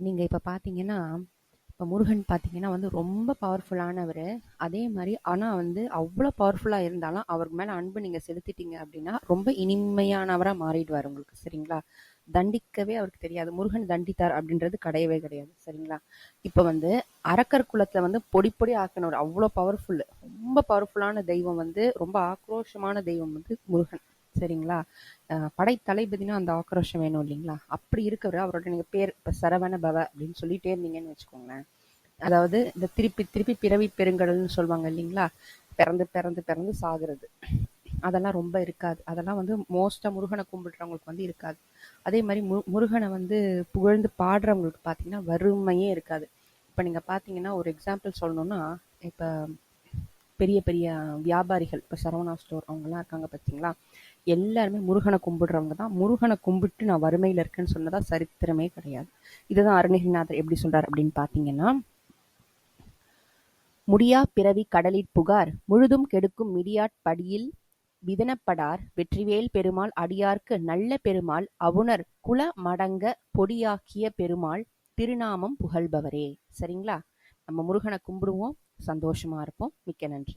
நீங்கள் இப்போ பார்த்தீங்கன்னா, இப்போ முருகன் பார்த்தீங்கன்னா வந்து ரொம்ப பவர்ஃபுல்லானவரு. அதே மாரி ஆனா வந்து அவ்ளோ பவர்ஃபுல்லா இருந்தாலும், அவருக்கு மேல அன்பு நீங்க செலுத்திட்டீங்க அப்டின்னா, ரொம்ப இனிமையானவரா மாறிடுவாரு உங்களுக்கு. சரிங்களா? தண்டிக்கவே அவருக்கு தெரியாது. முருகன் தண்டித்தார் அப்டின்றது கிடையவே கிடையாது. சரிங்களா? இப்ப வந்து அரக்கர் குலத்த வந்து பொடி பொடி ஆக்குனவரு. அவ்ளோ பவர்ஃபுல்லு ரொம்ப பவர்ஃபுல்லான தெய்வம் வந்து ரொம்ப ஆக்ரோஷமான தெய்வம் வந்து முருகன். சரிங்களா? படைத்தளபதினா அந்த ஆக்ரோஷம் வேணும் இல்லைங்களா? அப்படி இருக்கவர் அவரோட நீங்க பேர் இப்ப சரவண பவ அப்படின்னு சொல்லிட்டே இருந்தீங்கன்னு வச்சுக்கோங்களேன். அதாவது இந்த திருப்பி திருப்பி பிறவி பெருங்கடல்னு சொல்லுவாங்க இல்லைங்களா? பிறந்து பிறந்து பிறந்து சாகுறது. அதெல்லாம் ரொம்ப இருக்காது. அதெல்லாம் வந்து மோஸ்டா முருகனை கும்பிடுறவங்களுக்கு வந்து இருக்காது. அதே மாதிரி மு முருகனை வந்து புகழ்ந்து பாடுறவங்களுக்கு பார்த்தீங்கன்னா, வறுமையே இருக்காது. இப்ப நீங்க பார்த்தீங்கன்னா, ஒரு எக்ஸாம்பிள் சொல்லணும்னா, இப்ப பெரிய பெரிய வியாபாரிகள், இப்ப சரவணா ஸ்டோர் அவங்கெல்லாம் இருக்காங்க பார்த்தீங்களா? எல்லாருமே முருகனை கும்பிடுறவங்க தான். முருகனை கும்பிட்டு நான் வறுமையில இருக்கேன்னு சொன்னதா சரித்திரமே கிடையாது. இதுதான் அருணகிரிநாதர் எப்படி சொல்றார் அப்படின்னு பார்த்தீங்கன்னா, முடியா பிறவி கடலிற் புகார் முழுதும் கெடுக்கும் மிடியாட் படியில் விதனப்படார் வெற்றிவேல் பெருமாள் அடியார்க்கு நல்ல பெருமாள் அவுணர் குல மடங்க பொடியாக்கிய பெருமாள் திருநாமம் புகழ்பவரே. சரிங்களா? நம்ம முருகனை கும்பிடுவோம். சந்தோஷமாக இருப்போம். மிக்க நன்றி.